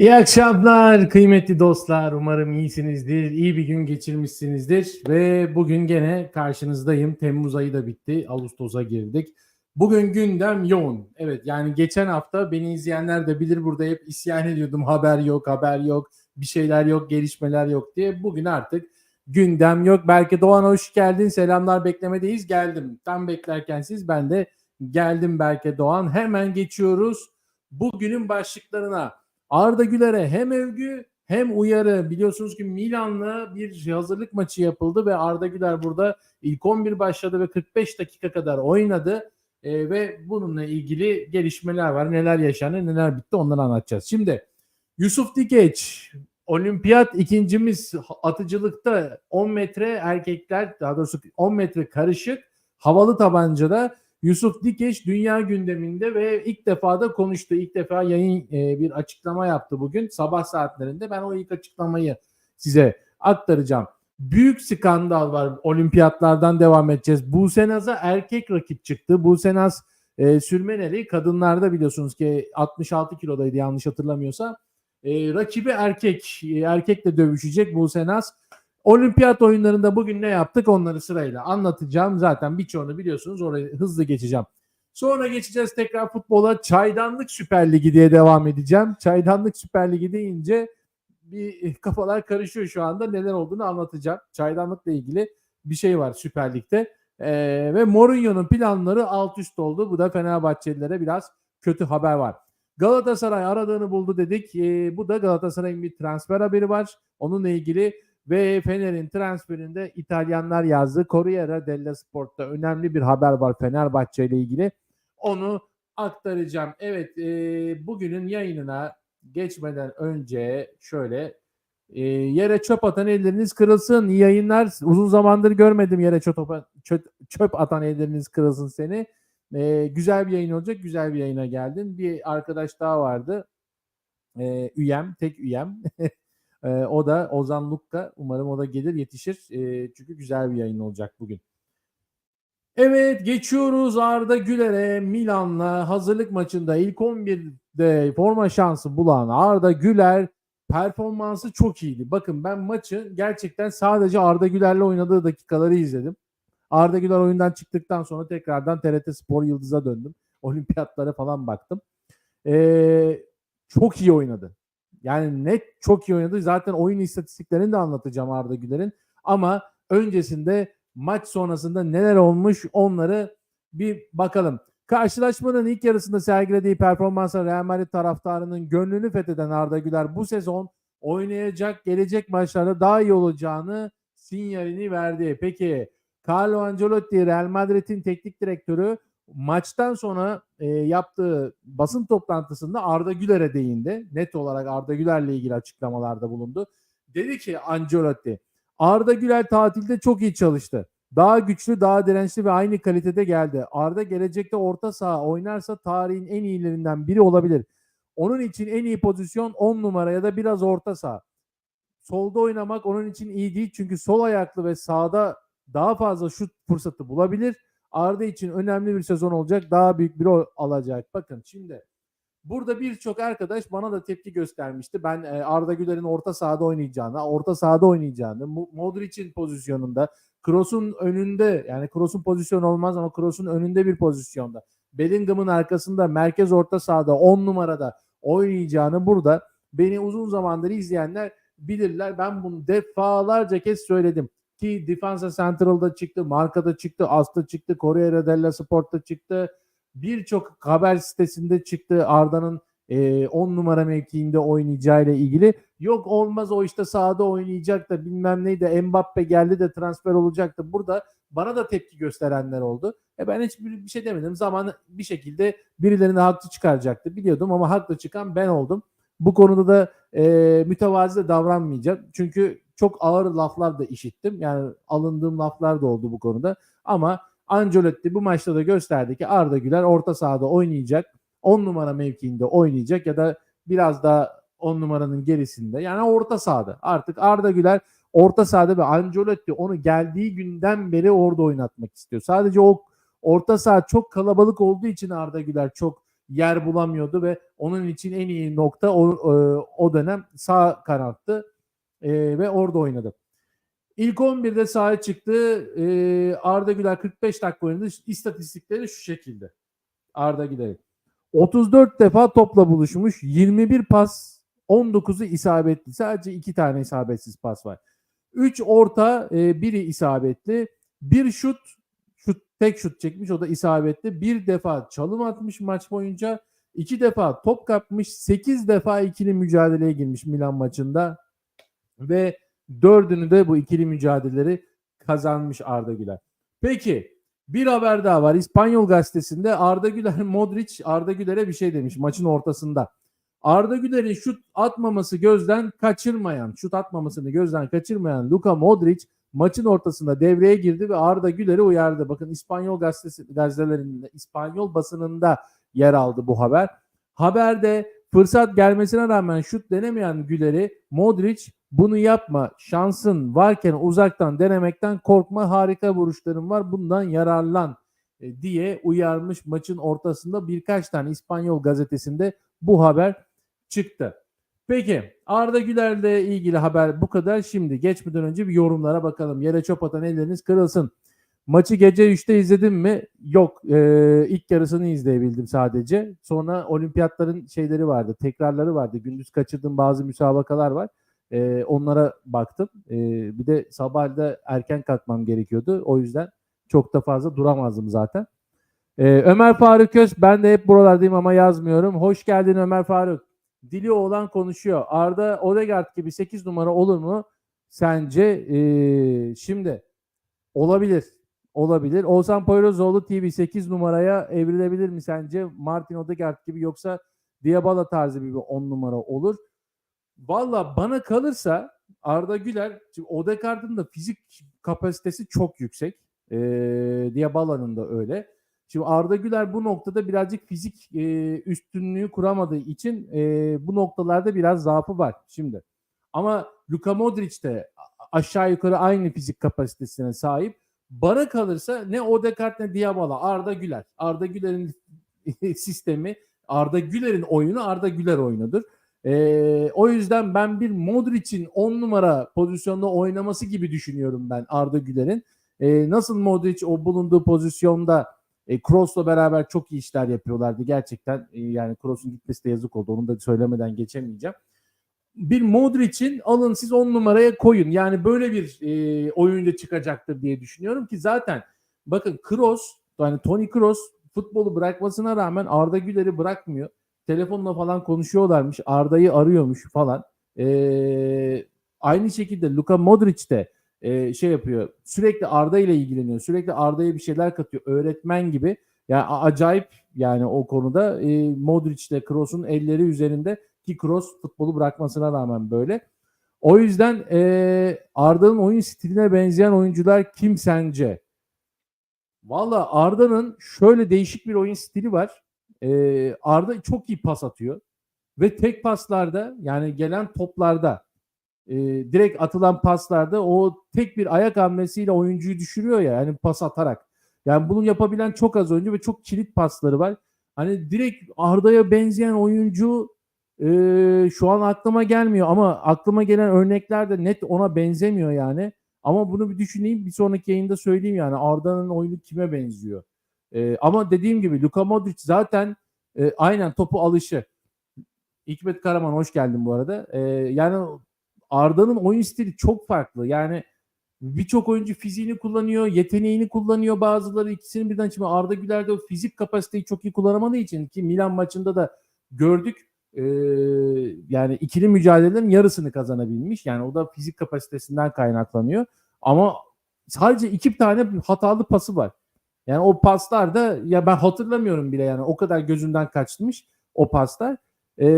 İyi akşamlar kıymetli dostlar. Umarım iyisinizdir, iyi bir gün geçirmişsinizdir ve bugün gene karşınızdayım. Temmuz ayı da bitti, Ağustos'a girdik. Bugün gündem yoğun. Evet yani geçen hafta beni izleyenler de bilir burada hep isyan ediyordum. Haber yok, haber yok, bir şeyler yok, gelişmeler yok diye. Bugün artık gündem yok. Belki Doğan hoş geldin. Selamlar beklemedeyiz. Geldim. Tam beklerken siz ben de geldim belki Doğan. Hemen geçiyoruz bugünün başlıklarına. Arda Güler'e hem övgü hem uyarı. Biliyorsunuz ki Milan'la bir hazırlık maçı yapıldı ve Arda Güler burada ilk 11 başladı ve 45 dakika kadar oynadı. Ee, ve bununla ilgili gelişmeler var. Neler yaşandı, neler bitti onları anlatacağız. Şimdi Yusuf Dikeç olimpiyat ikincimiz atıcılıkta 10 metre erkekler daha doğrusu 10 metre karışık havalı tabancada Yusuf Dikeş dünya gündeminde ve ilk defa da konuştu. İlk defa yayın e, bir açıklama yaptı bugün sabah saatlerinde. Ben o ilk açıklamayı size aktaracağım. Büyük skandal var. Olimpiyatlardan devam edeceğiz. Buse Naz'a erkek rakip çıktı. Buse Naz e, Sürmeneli kadınlarda biliyorsunuz ki 66 kilodaydı yanlış hatırlamıyorsam. E, rakibi erkek. E, erkekle dövüşecek Buse Naz. Olimpiyat oyunlarında bugün ne yaptık onları sırayla anlatacağım. Zaten birçoğunu biliyorsunuz orayı hızlı geçeceğim. Sonra geçeceğiz tekrar futbola. Çaydanlık Süper Ligi diye devam edeceğim. Çaydanlık Süper Ligi deyince bir kafalar karışıyor şu anda. Neler olduğunu anlatacağım. Çaydanlıkla ilgili bir şey var Süper Lig'de. Ee, ve Mourinho'nun planları alt üst oldu. Bu da Fenerbahçelilere biraz kötü haber var. Galatasaray aradığını buldu dedik. Ee, bu da Galatasaray'ın bir transfer haberi var. Onunla ilgili ve Fener'in transferinde İtalyanlar yazdı. Corriere dello Sport'ta önemli bir haber var Fenerbahçe ile ilgili. Onu aktaracağım. Evet e, bugünün yayınına geçmeden önce şöyle e, yere çöp atan elleriniz kırılsın. Yayınlar. Uzun zamandır görmedim yere çöp, çöp, çöp atan elleriniz kırılsın seni. E, güzel bir yayın olacak. Güzel bir yayına geldin. Bir arkadaş daha vardı. E, üyem, tek üyem. E, o da Ozan Lukka. Umarım o da gelir yetişir. E, çünkü güzel bir yayın olacak bugün. Evet geçiyoruz Arda Güler'e Milan'la hazırlık maçında ilk 11'de forma şansı bulan Arda Güler performansı çok iyiydi. Bakın ben maçı gerçekten sadece Arda Güler'le oynadığı dakikaları izledim. Arda Güler oyundan çıktıktan sonra tekrardan TRT Spor Yıldız'a döndüm. Olimpiyatlara falan baktım. Ee, çok iyi oynadı. Yani net çok iyi oynadı. Zaten oyun istatistiklerini de anlatacağım Arda Güler'in. Ama öncesinde maç sonrasında neler olmuş onları bir bakalım. Karşılaşmanın ilk yarısında sergilediği performansla Real Madrid taraftarının gönlünü fetheden Arda Güler bu sezon oynayacak gelecek maçlarda daha iyi olacağını sinyalini verdi. Peki Carlo Ancelotti Real Madrid'in teknik direktörü maçtan sonra e, yaptığı basın toplantısında Arda Güler'e değindi. Net olarak Arda Güler'le ilgili açıklamalarda bulundu. Dedi ki Ancelotti, Arda Güler tatilde çok iyi çalıştı. Daha güçlü, daha dirençli ve aynı kalitede geldi. Arda gelecekte orta saha oynarsa tarihin en iyilerinden biri olabilir. Onun için en iyi pozisyon 10 numara ya da biraz orta saha. Solda oynamak onun için iyi değil çünkü sol ayaklı ve sağda daha fazla şut fırsatı bulabilir Arda için önemli bir sezon olacak. Daha büyük bir rol alacak. Bakın şimdi burada birçok arkadaş bana da tepki göstermişti. Ben e, Arda Güler'in orta sahada oynayacağını, orta sahada oynayacağını, Modric'in pozisyonunda, Kroos'un önünde yani Kroos'un pozisyonu olmaz ama Kroos'un önünde bir pozisyonda. Bellingham'ın arkasında merkez orta sahada 10 numarada oynayacağını burada beni uzun zamandır izleyenler bilirler. Ben bunu defalarca kez söyledim ki Defensa Central'da çıktı, Marka'da çıktı, As'ta çıktı, Corriere della Sport'ta çıktı. Birçok haber sitesinde çıktı Arda'nın 10 e, numara mevkiinde oynayacağı ile ilgili. Yok olmaz o işte sahada oynayacak da bilmem neydi Mbappe geldi de transfer olacaktı. Burada bana da tepki gösterenler oldu. E ben hiç bir şey demedim. Zaman bir şekilde birilerini haklı çıkaracaktı. Biliyordum ama haklı çıkan ben oldum. Bu konuda da e, mütevazi de davranmayacağım. Çünkü çok ağır laflar da işittim. Yani alındığım laflar da oldu bu konuda. Ama Ancelotti bu maçta da gösterdi ki Arda Güler orta sahada oynayacak. 10 numara mevkiinde oynayacak ya da biraz daha 10 numaranın gerisinde. Yani orta sahada. Artık Arda Güler orta sahada ve Ancelotti onu geldiği günden beri orada oynatmak istiyor. Sadece o orta saha çok kalabalık olduğu için Arda Güler çok yer bulamıyordu ve onun için en iyi nokta o, e, o dönem sağ kanattı e, ve orada oynadı. İlk 11'de sahaya çıktı. E, Arda Güler 45 dakika oynadı. İstatistikleri şu şekilde. Arda Güler. 34 defa topla buluşmuş. 21 pas, 19'u isabetli. Sadece 2 tane isabetsiz pas var. 3 orta, e, biri isabetli. Bir şut, şut tek şut çekmiş o da isabetli. Bir defa çalım atmış maç boyunca. iki defa top kapmış. 8 defa ikili mücadeleye girmiş Milan maçında. Ve dördünü de bu ikili mücadeleleri kazanmış Arda Güler. Peki bir haber daha var. İspanyol gazetesinde Arda Güler, Modric Arda Güler'e bir şey demiş maçın ortasında. Arda Güler'in şut atmaması gözden kaçırmayan, şut atmamasını gözden kaçırmayan Luka Modric maçın ortasında devreye girdi ve Arda Güler'i uyardı. Bakın İspanyol gazetesi, gazetelerinde, İspanyol basınında yer aldı bu haber. Haberde fırsat gelmesine rağmen şut denemeyen Güler'i Modric bunu yapma şansın varken uzaktan denemekten korkma harika vuruşların var bundan yararlan e, diye uyarmış maçın ortasında birkaç tane İspanyol gazetesinde bu haber çıktı. Peki Arda Güler'le ilgili haber bu kadar. Şimdi geçmeden önce bir yorumlara bakalım. Yere çöp atan elleriniz kırılsın. Maçı gece 3'te izledim mi? Yok. Ee, ilk yarısını izleyebildim sadece. Sonra olimpiyatların şeyleri vardı. Tekrarları vardı. Gündüz kaçırdığım bazı müsabakalar var. Ee, onlara baktım. Ee, bir de sabah erken kalkmam gerekiyordu. O yüzden çok da fazla duramazdım zaten. Ee, Ömer Faruk Öz. Ben de hep buralardayım ama yazmıyorum. Hoş geldin Ömer Faruk. Dili olan konuşuyor. Arda Odegaard gibi 8 numara olur mu? Sence ee, şimdi olabilir. Olabilir. Oğuzhan Poyrazoğlu TV 8 numaraya evrilebilir mi sence? Martin Odegaard gibi yoksa Diabala tarzı bir 10 numara olur. Valla bana kalırsa Arda Güler, Odegaard'ın da fizik kapasitesi çok yüksek. Ee, Diabala'nın da öyle. Şimdi Arda Güler bu noktada birazcık fizik e, üstünlüğü kuramadığı için e, bu noktalarda biraz zaafı var şimdi. Ama Luka Modric de aşağı yukarı aynı fizik kapasitesine sahip. Bana kalırsa ne Odegaard ne Diabala Arda Güler. Arda Güler'in sistemi, Arda Güler'in oyunu Arda Güler oyunudur. Ee, o yüzden ben bir Modric'in 10 numara pozisyonda oynaması gibi düşünüyorum ben Arda Güler'in. Ee, nasıl Modric o bulunduğu pozisyonda e, Kroos'la beraber çok iyi işler yapıyorlardı. Gerçekten e, yani Kroos'un gitmesi de yazık oldu. Onu da söylemeden geçemeyeceğim. Bir Modric'in alın siz 10 numaraya koyun. Yani böyle bir e, oyuncu çıkacaktır diye düşünüyorum ki zaten bakın Kroos yani Toni Kroos futbolu bırakmasına rağmen Arda Güler'i bırakmıyor telefonla falan konuşuyorlarmış. Arda'yı arıyormuş falan. Ee, aynı şekilde Luka Modric de e, şey yapıyor. Sürekli Arda ile ilgileniyor. Sürekli Arda'ya bir şeyler katıyor. Öğretmen gibi. Yani acayip yani o konuda e, Modric ile Kroos'un elleri üzerinde ki Kroos futbolu bırakmasına rağmen böyle. O yüzden e, Arda'nın oyun stiline benzeyen oyuncular kim sence? Valla Arda'nın şöyle değişik bir oyun stili var. Ee, Arda çok iyi pas atıyor. Ve tek paslarda yani gelen toplarda e, direkt atılan paslarda o tek bir ayak hamlesiyle oyuncuyu düşürüyor ya yani pas atarak. Yani bunu yapabilen çok az oyuncu ve çok kilit pasları var. Hani direkt Arda'ya benzeyen oyuncu e, şu an aklıma gelmiyor ama aklıma gelen örnekler de net ona benzemiyor yani. Ama bunu bir düşüneyim bir sonraki yayında söyleyeyim yani Arda'nın oyunu kime benziyor. E, ama dediğim gibi Luka Modric zaten e, aynen topu alışı. Hikmet Karaman hoş geldin bu arada. E, yani Arda'nın oyun stili çok farklı. Yani birçok oyuncu fiziğini kullanıyor, yeteneğini kullanıyor bazıları ikisinin birden şimdi Arda Güler de o fizik kapasiteyi çok iyi kullanamadığı için ki Milan maçında da gördük e, yani ikili mücadelelerin yarısını kazanabilmiş. Yani o da fizik kapasitesinden kaynaklanıyor. Ama sadece iki tane hatalı pası var. Yani o paslar da ya ben hatırlamıyorum bile yani o kadar gözümden kaçmış o paslar. Ee,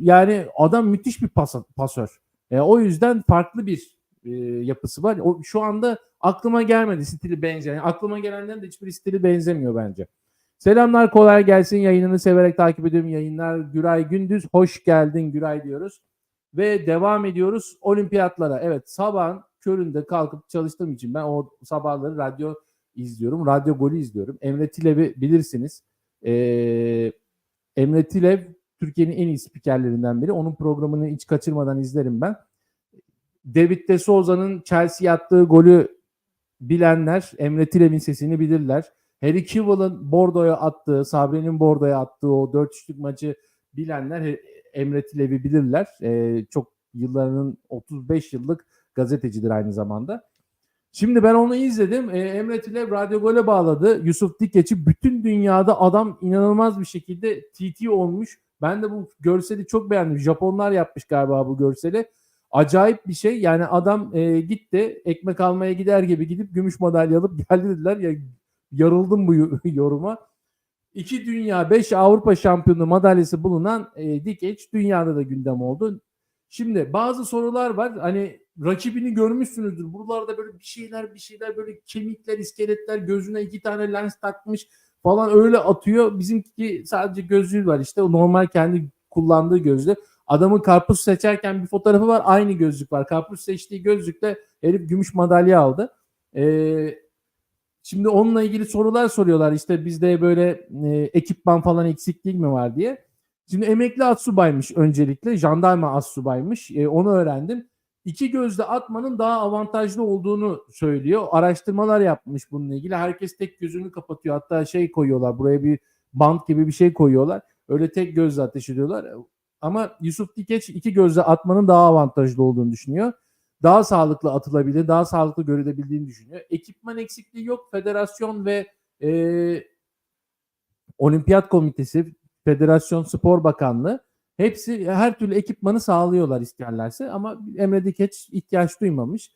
yani adam müthiş bir pas, pasör. E, o yüzden farklı bir e, yapısı var. O, şu anda aklıma gelmedi stili benzeyen. Yani aklıma gelenlerin de hiçbir stili benzemiyor bence. Selamlar kolay gelsin. Yayınını severek takip ediyorum. Yayınlar Güray Gündüz. Hoş geldin Güray diyoruz. Ve devam ediyoruz olimpiyatlara. Evet sabahın köründe kalkıp çalıştığım için ben o sabahları radyo izliyorum. Radyo Golü izliyorum. Emre Tilev'i bilirsiniz. Ee, Emre Tilev Türkiye'nin en iyi spikerlerinden biri. Onun programını hiç kaçırmadan izlerim ben. David De Souza'nın Chelsea attığı golü bilenler Emre Tilev'in sesini bilirler. Harry Kewell'ın Bordo'ya attığı, Sabri'nin Bordo'ya attığı o 4-3'lük maçı bilenler Emre Tilev'i bilirler. Ee, çok yıllarının 35 yıllık gazetecidir aynı zamanda. Şimdi ben onu izledim. Ee, Emre Tilev Radyo Gol'e bağladı. Yusuf Dikeç'i bütün dünyada adam inanılmaz bir şekilde TT olmuş. Ben de bu görseli çok beğendim. Japonlar yapmış galiba bu görseli. Acayip bir şey. Yani adam e, gitti ekmek almaya gider gibi gidip gümüş madalya alıp geldi dediler. Ya yarıldım bu yoruma. İki dünya, beş Avrupa şampiyonu madalyası bulunan e, Dikeç dünyada da gündem oldu. Şimdi bazı sorular var. Hani rakibini görmüşsünüzdür. Buralarda böyle bir şeyler bir şeyler böyle kemikler, iskeletler gözüne iki tane lens takmış falan öyle atıyor. Bizimki sadece gözlüğü var işte. O normal kendi kullandığı gözlük. Adamın karpuz seçerken bir fotoğrafı var. Aynı gözlük var. Karpuz seçtiği gözlükle herif gümüş madalya aldı. Ee, şimdi onunla ilgili sorular soruyorlar. İşte bizde böyle e, ekipman falan eksiklik mi var diye. Şimdi emekli atsubaymış öncelikle. Jandarma atsubaymış. E, onu öğrendim. İki gözle atmanın daha avantajlı olduğunu söylüyor. Araştırmalar yapmış bununla ilgili. Herkes tek gözünü kapatıyor. Hatta şey koyuyorlar. Buraya bir bant gibi bir şey koyuyorlar. Öyle tek gözle ateş ediyorlar. Ama Yusuf Dikeç iki gözle atmanın daha avantajlı olduğunu düşünüyor. Daha sağlıklı atılabilir, daha sağlıklı görülebildiğini düşünüyor. Ekipman eksikliği yok. Federasyon ve e, Olimpiyat Komitesi, Federasyon Spor Bakanlığı hepsi her türlü ekipmanı sağlıyorlar isterlerse ama Emre Dikeç ihtiyaç duymamış.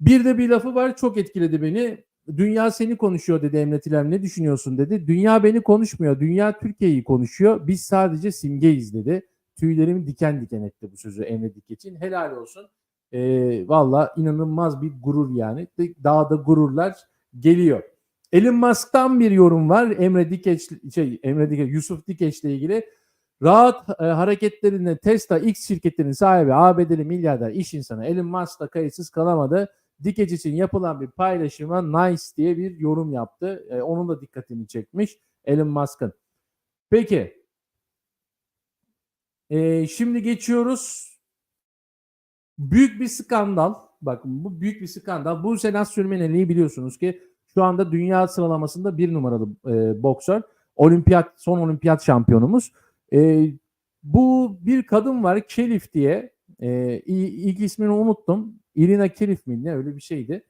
Bir de bir lafı var çok etkiledi beni. Dünya seni konuşuyor dedi Emre Tilem ne düşünüyorsun dedi. Dünya beni konuşmuyor. Dünya Türkiye'yi konuşuyor. Biz sadece simgeyiz dedi. Tüylerimi diken diken etti bu sözü Emre Dikeç'in. Helal olsun. Ee, Valla inanılmaz bir gurur yani. Daha da gururlar geliyor. Elon Musk'tan bir yorum var. Emre Dikeç, şey Emre Dikeç, Yusuf Dikeç ile ilgili. Rahat e, hareketlerinde Tesla X şirketinin sahibi ABD'li milyarder iş insanı Elon Musk'la kayıtsız kalamadı. Dikeç için yapılan bir paylaşıma nice diye bir yorum yaptı. E, onun da dikkatini çekmiş Elon Musk'ın. Peki. E, şimdi geçiyoruz. Büyük bir skandal. Bakın bu büyük bir skandal. Bu Senat Sürmeneli'yi biliyorsunuz ki şu anda dünya sıralamasında bir numaralı e, boksör. Olimpiyat, son olimpiyat şampiyonumuz. E, bu bir kadın var Kelif diye. E, ilk ismini unuttum. Irina Kelif mi ne öyle bir şeydi.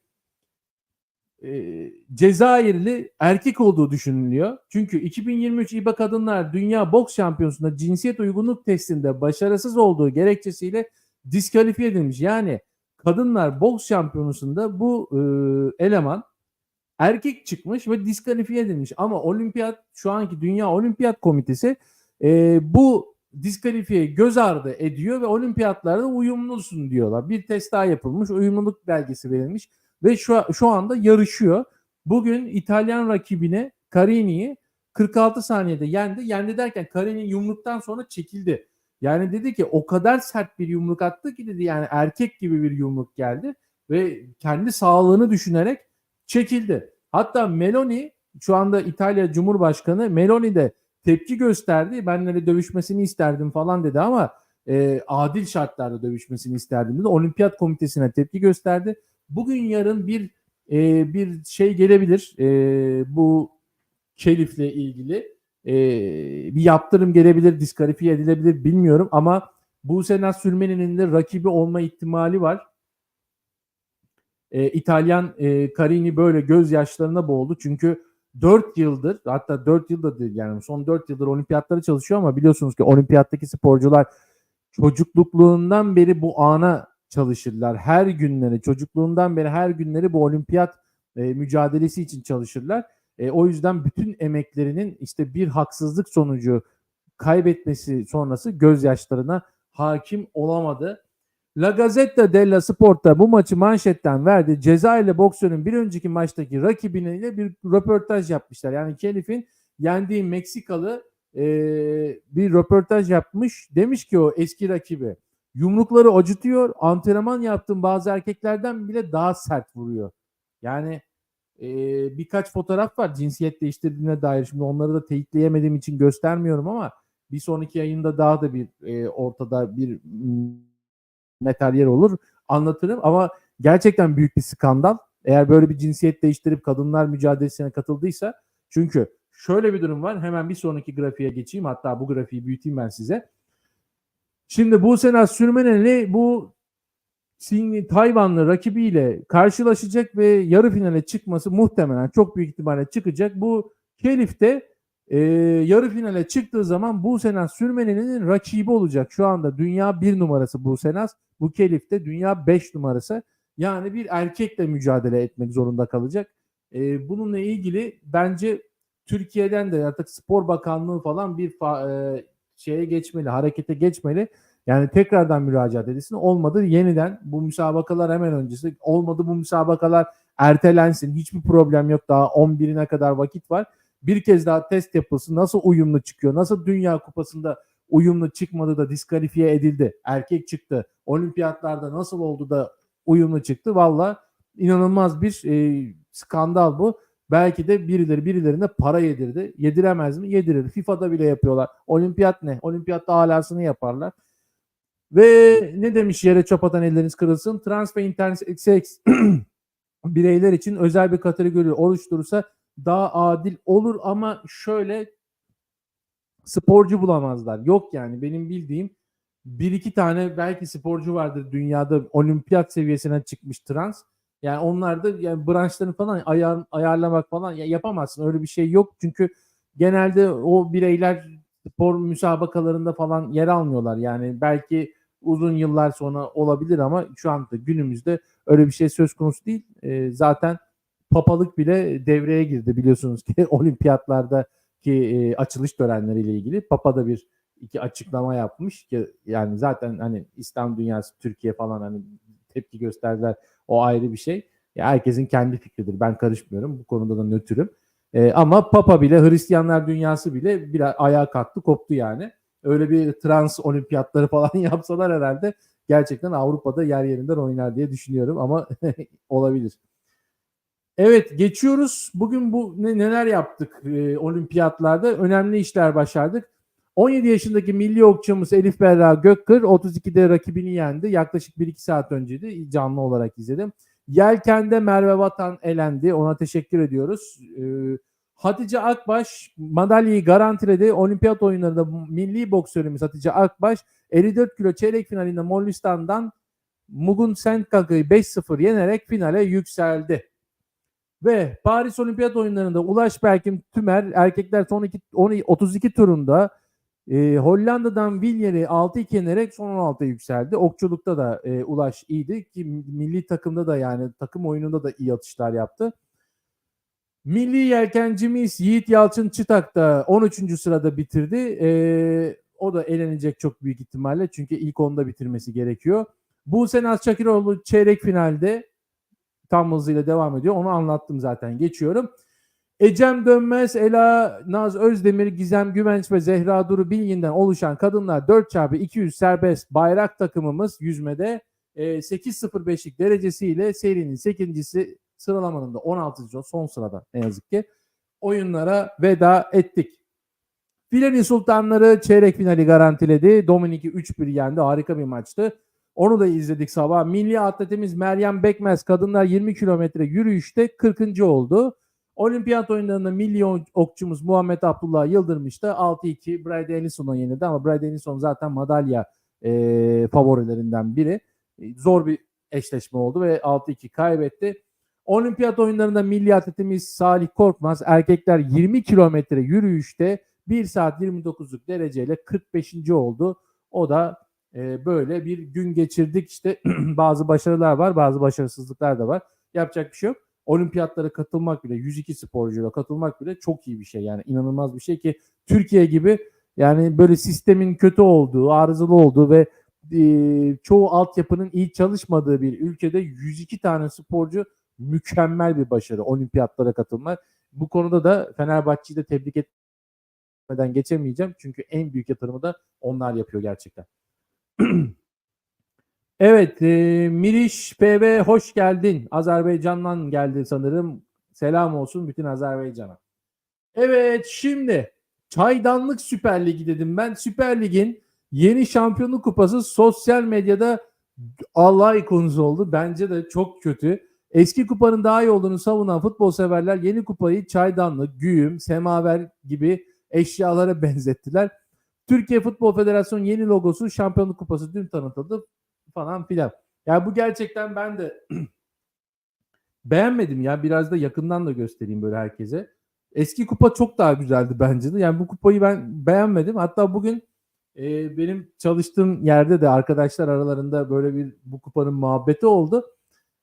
E, Cezayirli erkek olduğu düşünülüyor. Çünkü 2023 İBA Kadınlar Dünya Boks Şampiyonası'nda cinsiyet uygunluk testinde başarısız olduğu gerekçesiyle diskalifiye edilmiş. Yani kadınlar boks şampiyonasında bu e, eleman erkek çıkmış ve diskalifiye edilmiş. Ama olimpiyat şu anki Dünya Olimpiyat Komitesi e, bu diskalifiye göz ardı ediyor ve olimpiyatlarda uyumlusun diyorlar. Bir test daha yapılmış, uyumluluk belgesi verilmiş ve şu, şu anda yarışıyor. Bugün İtalyan rakibine Carini'yi 46 saniyede yendi. Yendi derken Carini yumruktan sonra çekildi. Yani dedi ki o kadar sert bir yumruk attı ki dedi yani erkek gibi bir yumruk geldi ve kendi sağlığını düşünerek çekildi. Hatta Meloni şu anda İtalya Cumhurbaşkanı Meloni de tepki gösterdi. Benleri dövüşmesini isterdim falan dedi ama e, adil şartlarda dövüşmesini isterdim dedi. Olimpiyat Komitesi'ne tepki gösterdi. Bugün yarın bir e, bir şey gelebilir e, bu Şerif'le ilgili e, bir yaptırım gelebilir, diskalifiye edilebilir bilmiyorum ama Buse Sürmeni'nin de rakibi olma ihtimali var. E, İtalyan e, Carini böyle gözyaşlarına boğuldu çünkü 4 yıldır hatta 4 yılda değil yani son 4 yıldır olimpiyatlara çalışıyor ama biliyorsunuz ki olimpiyattaki sporcular çocuklukluğundan beri bu ana çalışırlar. Her günleri çocukluğundan beri her günleri bu olimpiyat e, mücadelesi için çalışırlar. E, o yüzden bütün emeklerinin işte bir haksızlık sonucu kaybetmesi sonrası gözyaşlarına hakim olamadı. La Gazzetta della Sport'ta bu maçı manşetten verdi. Cezayirli boksörün bir önceki maçtaki rakibiyle bir röportaj yapmışlar. Yani Kelif'in yendiği Meksikalı e, bir röportaj yapmış. Demiş ki o eski rakibi yumrukları acıtıyor. Antrenman yaptığım bazı erkeklerden bile daha sert vuruyor. Yani e, birkaç fotoğraf var cinsiyet değiştirdiğine dair. Şimdi onları da teyitleyemediğim için göstermiyorum ama bir sonraki yayında daha da bir e, ortada bir materyal olur anlatırım ama gerçekten büyük bir skandal. Eğer böyle bir cinsiyet değiştirip kadınlar mücadelesine katıldıysa çünkü şöyle bir durum var. Hemen bir sonraki grafiğe geçeyim. Hatta bu grafiği büyüteyim ben size. Şimdi bu sene Sürmeneli bu Tayvanlı rakibiyle karşılaşacak ve yarı finale çıkması muhtemelen çok büyük ihtimalle çıkacak. Bu Kelif'te e, yarı finale çıktığı zaman bu Senas Sürmeneli'nin rakibi olacak. Şu anda dünya bir numarası bu Senas. Bu Kelif'te dünya 5 numarası. Yani bir erkekle mücadele etmek zorunda kalacak. E, bununla ilgili bence Türkiye'den de artık Spor Bakanlığı falan bir fa- e, şeye geçmeli, harekete geçmeli. Yani tekrardan müracaat edilsin. Olmadı yeniden bu müsabakalar hemen öncesi. Olmadı bu müsabakalar ertelensin. Hiçbir problem yok. Daha 11'ine kadar vakit var. Bir kez daha test yapılsın. Nasıl uyumlu çıkıyor? Nasıl Dünya Kupası'nda uyumlu çıkmadı da diskalifiye edildi? Erkek çıktı. Olimpiyatlarda nasıl oldu da uyumlu çıktı? Valla inanılmaz bir e, skandal bu. Belki de birileri birilerine para yedirdi. Yediremez mi? Yedirir. FIFA'da bile yapıyorlar. Olimpiyat ne? Olimpiyatta alasını yaparlar. Ve ne demiş yere çöp atan elleriniz kırılsın. Trans ve intersex bireyler için özel bir kategori oluşturursa daha adil olur ama şöyle sporcu bulamazlar. Yok yani benim bildiğim bir iki tane belki sporcu vardır dünyada olimpiyat seviyesine çıkmış trans. Yani onlar da yani branşlarını falan ayar, ayarlamak falan ya yapamazsın. Öyle bir şey yok. Çünkü genelde o bireyler spor müsabakalarında falan yer almıyorlar. Yani belki uzun yıllar sonra olabilir ama şu anda günümüzde öyle bir şey söz konusu değil. Ee, zaten papalık bile devreye girdi biliyorsunuz ki olimpiyatlarda ki e, açılış törenleriyle ilgili Papa da bir iki açıklama yapmış ki yani zaten hani İslam dünyası Türkiye falan hani tepki gösterdiler o ayrı bir şey. Ya herkesin kendi fikridir. Ben karışmıyorum. Bu konuda da nötrüm. Ee, ama Papa bile Hristiyanlar dünyası bile bir ayağa kalktı, koptu yani. Öyle bir trans olimpiyatları falan yapsalar herhalde gerçekten Avrupa'da yer yerinden oynar diye düşünüyorum ama olabilir. Evet geçiyoruz. Bugün bu ne, neler yaptık e, olimpiyatlarda? Önemli işler başardık. 17 yaşındaki milli okçumuz Elif Berra Gökkır 32'de rakibini yendi. Yaklaşık 1-2 saat önceydi. Canlı olarak izledim. Yelken'de Merve Vatan elendi. Ona teşekkür ediyoruz. Ee, Hatice Akbaş madalyayı garantiledi. Olimpiyat oyunlarında milli boksörümüz Hatice Akbaş 54 kilo çeyrek finalinde Moğolistan'dan Mugun Senkak'ı 5-0 yenerek finale yükseldi. Ve Paris Olimpiyat oyunlarında Ulaş Berkim Tümer erkekler son iki, 12, 32 turunda e, Hollanda'dan Villiers 6-2 yenerek son 16'ya yükseldi. Okçulukta da e, Ulaş iyiydi ki milli takımda da yani takım oyununda da iyi atışlar yaptı. Milli yelkencimiz Yiğit Yalçın Çıtak da 13. sırada bitirdi. E, o da elenecek çok büyük ihtimalle çünkü ilk onda bitirmesi gerekiyor. Buse Naz Çakiroğlu çeyrek finalde tam hızıyla devam ediyor. Onu anlattım zaten. Geçiyorum. Ecem Dönmez, Ela Naz Özdemir, Gizem Güvenç ve Zehra Duru Bilgin'den oluşan kadınlar 4x200 serbest bayrak takımımız yüzmede e, 8.05'lik derecesiyle serinin 8.si sıralamanın da 16. son sırada ne yazık ki oyunlara veda ettik. Filenin Sultanları çeyrek finali garantiledi. Dominik'i 3-1 yendi. Harika bir maçtı. Onu da izledik sabah. Milli atletimiz Meryem Bekmez kadınlar 20 kilometre yürüyüşte 40. oldu. Olimpiyat oyunlarında milli okçumuz Muhammed Abdullah Yıldırmış da 6-2 Brad Ellison'a yenildi ama Brad Ellison zaten madalya e, favorilerinden biri. E, zor bir eşleşme oldu ve 6-2 kaybetti. Olimpiyat oyunlarında milli atletimiz Salih Korkmaz erkekler 20 kilometre yürüyüşte 1 saat 29'luk dereceyle 45. oldu. O da e, böyle bir gün geçirdik. İşte bazı başarılar var, bazı başarısızlıklar da var. Yapacak bir şey yok. Olimpiyatlara katılmak bile 102 sporcuyla katılmak bile çok iyi bir şey. Yani inanılmaz bir şey ki Türkiye gibi yani böyle sistemin kötü olduğu, arızalı olduğu ve e, çoğu altyapının iyi çalışmadığı bir ülkede 102 tane sporcu mükemmel bir başarı olimpiyatlara katılmak. Bu konuda da Fenerbahçe'yi de tebrik etmeden geçemeyeceğim. Çünkü en büyük yatırımı da onlar yapıyor gerçekten. evet, e, Miriş PV hoş geldin. Azerbaycan'dan geldi sanırım. Selam olsun bütün Azerbaycan'a. Evet şimdi Çaydanlık Süper Ligi dedim ben. Süper Lig'in yeni şampiyonluk kupası sosyal medyada alay konusu oldu. Bence de çok kötü. Eski kupanın daha iyi olduğunu savunan futbol severler yeni kupayı çaydanlık, güğüm, semaver gibi eşyalara benzettiler. Türkiye Futbol Federasyonu yeni logosu şampiyonluk kupası dün tanıtıldı falan filan. Yani bu gerçekten ben de beğenmedim ya. Biraz da yakından da göstereyim böyle herkese. Eski kupa çok daha güzeldi bence de. Yani bu kupayı ben beğenmedim. Hatta bugün e, benim çalıştığım yerde de arkadaşlar aralarında böyle bir bu kupanın muhabbeti oldu.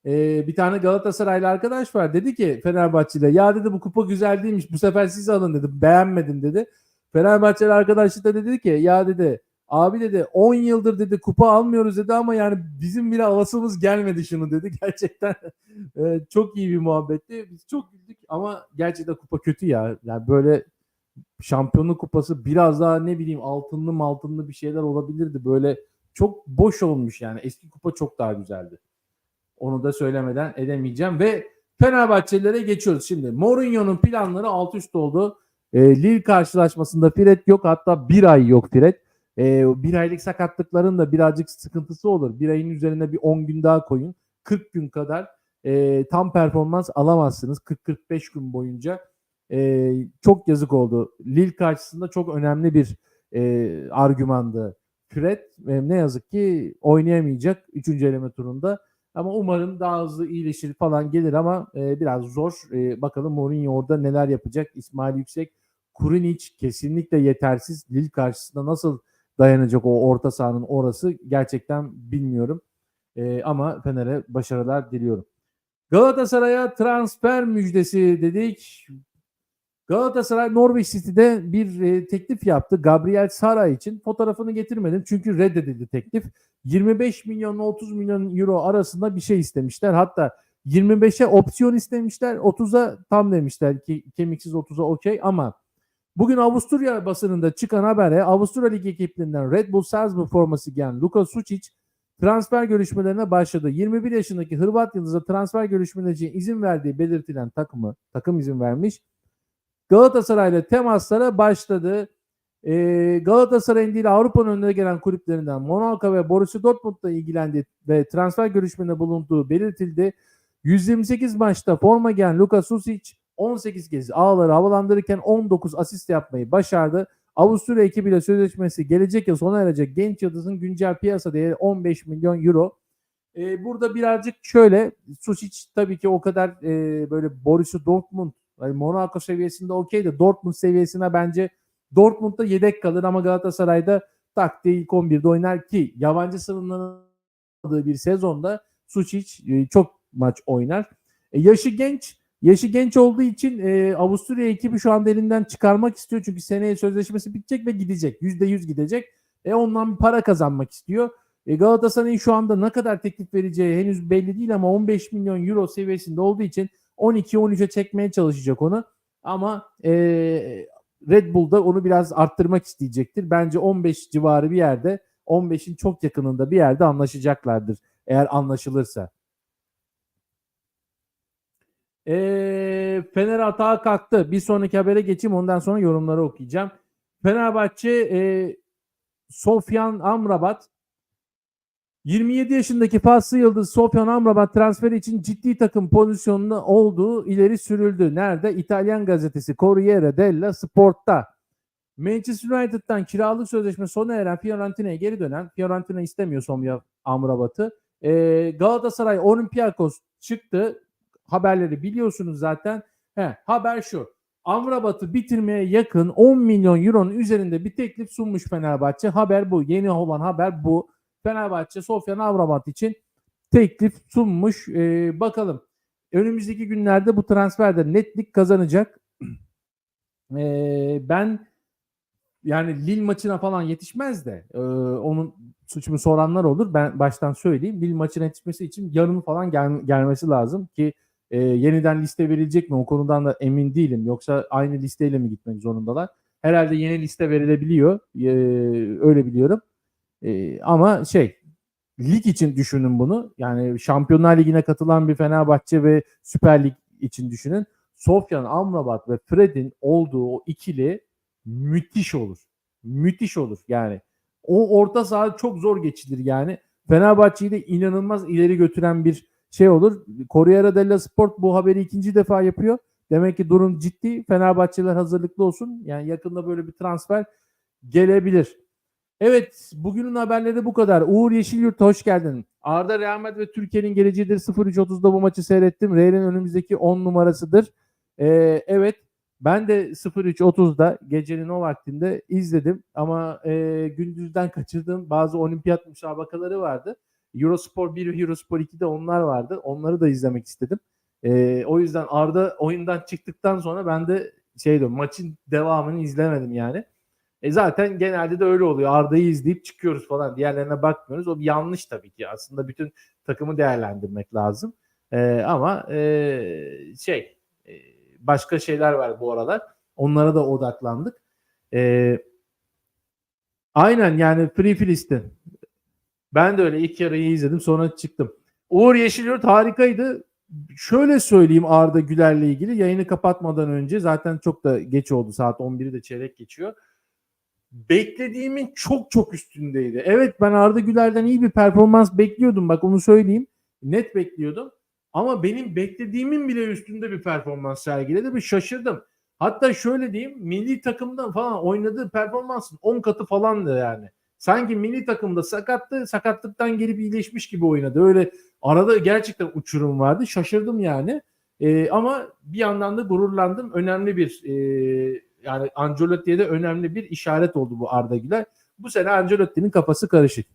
E, bir tane Galatasaraylı arkadaş var. Dedi ki Fenerbahçe'de ya dedi bu kupa güzel değilmiş. Bu sefer siz alın dedi. Beğenmedim dedi. Fenerbahçeli arkadaşı da dedi ki ya dedi abi dedi 10 yıldır dedi kupa almıyoruz dedi ama yani bizim bile alasımız gelmedi şunu dedi. Gerçekten e, çok iyi bir muhabbetti. Biz çok güldük ama gerçekten kupa kötü ya. Yani böyle şampiyonluk kupası biraz daha ne bileyim altınlı altınlı bir şeyler olabilirdi. Böyle çok boş olmuş yani. Eski kupa çok daha güzeldi. Onu da söylemeden edemeyeceğim ve Fenerbahçelilere geçiyoruz şimdi. Mourinho'nun planları alt üst oldu. E, Lille karşılaşmasında Fred yok hatta bir ay yok Fred. E, bir aylık sakatlıkların da birazcık sıkıntısı olur. Bir ayın üzerine bir 10 gün daha koyun. 40 gün kadar e, tam performans alamazsınız 40-45 gün boyunca. E, çok yazık oldu. Lille karşısında çok önemli bir e, argümandı. Fred e, ne yazık ki oynayamayacak 3. eleme turunda. Ama umarım daha hızlı iyileşir falan gelir ama e, biraz zor. E, bakalım Mourinho orada neler yapacak. İsmail Yüksek, Kurinic kesinlikle yetersiz. Lille karşısında nasıl dayanacak o orta sahanın orası gerçekten bilmiyorum. E, ama Fener'e başarılar diliyorum. Galatasaray'a transfer müjdesi dedik. Galatasaray Norwich City'de bir e, teklif yaptı Gabriel Sara için. Fotoğrafını getirmedim çünkü reddedildi teklif. 25 milyon 30 milyon euro arasında bir şey istemişler. Hatta 25'e opsiyon istemişler. 30'a tam demişler ki kemiksiz 30'a okey ama bugün Avusturya basınında çıkan habere Avusturya Ligi ekiplerinden Red Bull Salzburg forması giyen Luka Sucic transfer görüşmelerine başladı. 21 yaşındaki Hırvat yıldızı transfer görüşmeleri için izin verdiği belirtilen takımı takım izin vermiş. Galatasaray'la temaslara başladı. Ee, Galatasaray'ın değil Avrupa'nın önüne gelen kulüplerinden Monaco ve Borussia Dortmund'la ilgilendi ve transfer görüşmelerinde bulunduğu belirtildi. 128 maçta forma giyen Luka Susic 18 kez ağları havalandırırken 19 asist yapmayı başardı. Avusturya ekibiyle sözleşmesi gelecek yıl sona erecek genç yıldızın güncel piyasa değeri 15 milyon euro. Ee, burada birazcık şöyle Susic tabii ki o kadar e, böyle Borussia Dortmund yani Monaco seviyesinde okey de Dortmund seviyesine bence Dortmund'da yedek kalır ama Galatasaray'da tak diye ilk 11'de oynar ki yabancı sınırlanmadığı bir sezonda Suçic e, çok maç oynar. E, yaşı genç. Yaşı genç olduğu için e, Avusturya ekibi şu anda elinden çıkarmak istiyor. Çünkü seneye sözleşmesi bitecek ve gidecek. %100 gidecek. E ondan bir para kazanmak istiyor. E, Galatasaray'ın şu anda ne kadar teklif vereceği henüz belli değil ama 15 milyon euro seviyesinde olduğu için 12-13'e çekmeye çalışacak onu. Ama e, Red Bull'da onu biraz arttırmak isteyecektir. Bence 15 civarı bir yerde 15'in çok yakınında bir yerde anlaşacaklardır. Eğer anlaşılırsa. E, Fener atağa kalktı. Bir sonraki habere geçeyim ondan sonra yorumları okuyacağım. Fenerbahçe e, Sofyan Amrabat 27 yaşındaki Faslı Yıldız Sofyan Amrabat transferi için ciddi takım pozisyonunda olduğu ileri sürüldü. Nerede? İtalyan gazetesi Corriere della Sport'ta. Manchester United'dan kiralık sözleşme sona eren Fiorentina'ya geri dönen, Fiorentina istemiyor Sofyan Amrabat'ı. Ee, Galatasaray Olympiakos çıktı. Haberleri biliyorsunuz zaten. He, haber şu. Amrabat'ı bitirmeye yakın 10 milyon euronun üzerinde bir teklif sunmuş Fenerbahçe. Haber bu. Yeni olan haber bu. Fenerbahçe Sofyan Amrabat için teklif sunmuş. Ee, bakalım. Önümüzdeki günlerde bu transferde netlik kazanacak. Ee, ben yani Lille maçına falan yetişmez de e, onun suçumu soranlar olur. Ben baştan söyleyeyim. Lille maçına yetişmesi için yarın falan gel, gelmesi lazım ki e, yeniden liste verilecek mi o konudan da emin değilim. Yoksa aynı listeyle mi gitmek zorundalar? Herhalde yeni liste verilebiliyor. E, öyle biliyorum. E, ama şey lig için düşünün bunu. Yani Şampiyonlar Ligi'ne katılan bir Fenerbahçe ve Süper Lig için düşünün. Sofyan Amrabat ve Fred'in olduğu o ikili müthiş olur. Müthiş olur yani. O orta saha çok zor geçilir yani. Fenerbahçe'yi de inanılmaz ileri götüren bir şey olur. Corriere dello Sport bu haberi ikinci defa yapıyor. Demek ki durum ciddi. Fenerbahçeliler hazırlıklı olsun. Yani yakında böyle bir transfer gelebilir. Evet bugünün haberleri bu kadar. Uğur Yeşilyurt hoş geldin. Arda Madrid ve Türkiye'nin geleceğidir. 0-3-30'da bu maçı seyrettim. Real'in önümüzdeki 10 numarasıdır. Ee, evet ben de 0-3-30'da gecenin o vaktinde izledim. Ama e, gündüzden kaçırdığım bazı olimpiyat müsabakaları vardı. Eurosport 1 ve Eurosport 2'de onlar vardı. Onları da izlemek istedim. Ee, o yüzden Arda oyundan çıktıktan sonra ben de şeydi maçın devamını izlemedim yani. E zaten genelde de öyle oluyor. Arda'yı izleyip çıkıyoruz falan. Diğerlerine bakmıyoruz. O yanlış tabii ki. Aslında bütün takımı değerlendirmek lazım. E, ama e, şey e, başka şeyler var bu aralar. Onlara da odaklandık. E, aynen yani Free Filistin. Ben de öyle ilk yarıyı izledim sonra çıktım. Uğur Yeşilyurt harikaydı. Şöyle söyleyeyim Arda Güler'le ilgili yayını kapatmadan önce zaten çok da geç oldu saat 11'i de çeyrek geçiyor beklediğimin çok çok üstündeydi. Evet ben Arda Güler'den iyi bir performans bekliyordum bak onu söyleyeyim. Net bekliyordum. Ama benim beklediğimin bile üstünde bir performans sergiledi ve şaşırdım. Hatta şöyle diyeyim milli takımda falan oynadığı performansın 10 katı falandı yani. Sanki milli takımda sakattı, sakatlıktan gelip iyileşmiş gibi oynadı. Öyle arada gerçekten uçurum vardı. Şaşırdım yani. Ee, ama bir yandan da gururlandım. Önemli bir e, yani Ancelotti'ye de önemli bir işaret oldu bu Arda Güler. Bu sene Ancelotti'nin kafası karışık.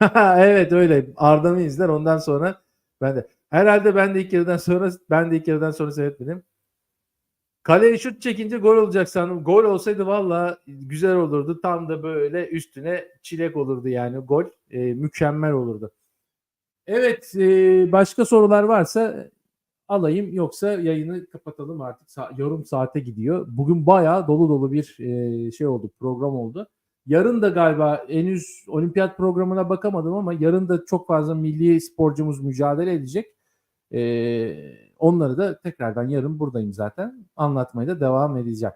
evet öyle. Arda'nı izler ondan sonra ben de herhalde ben de ilk yarıdan sonra ben de ilk yarıdan sonra seyretmedim. Kaleye şut çekince gol olacak sandım. Gol olsaydı valla güzel olurdu. Tam da böyle üstüne çilek olurdu yani gol. E, mükemmel olurdu. Evet e, başka sorular varsa alayım yoksa yayını kapatalım artık. Sa- yarım saate gidiyor. Bugün bayağı dolu dolu bir e, şey oldu, program oldu. Yarın da galiba henüz olimpiyat programına bakamadım ama yarın da çok fazla milli sporcumuz mücadele edecek. E, onları da tekrardan yarın buradayım zaten. Anlatmaya da devam edeceğim.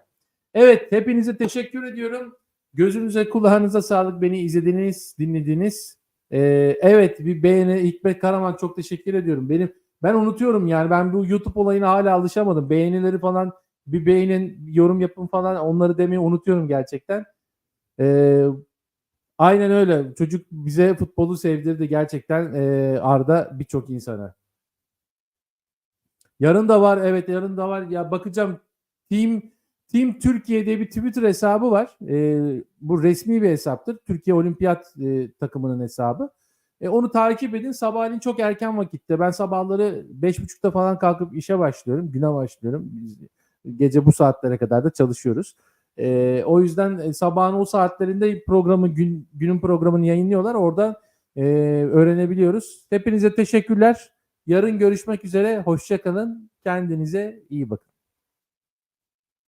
Evet, hepinize teşekkür ediyorum. Gözünüze, kulağınıza sağlık. Beni izlediğiniz, dinlediğiniz. E, evet, bir beğeni. Hikmet Karaman çok teşekkür ediyorum. Benim ben unutuyorum yani ben bu YouTube olayına hala alışamadım. Beğenileri falan bir beğenin, yorum yapın falan onları demeyi unutuyorum gerçekten. Ee, aynen öyle. Çocuk bize futbolu sevdirdi gerçekten e, Arda birçok insana. Yarın da var evet yarın da var. Ya bakacağım Team Team Türkiye diye bir Twitter hesabı var. Ee, bu resmi bir hesaptır. Türkiye Olimpiyat e, takımının hesabı. E, onu takip edin. Sabahleyin çok erken vakitte. Ben sabahları 5.30'da falan kalkıp işe başlıyorum. Güne başlıyorum. Biz gece bu saatlere kadar da çalışıyoruz. E, o yüzden e, sabahın o saatlerinde programı gün, günün programını yayınlıyorlar. Orada e, öğrenebiliyoruz. Hepinize teşekkürler. Yarın görüşmek üzere. Hoşçakalın. Kendinize iyi bakın.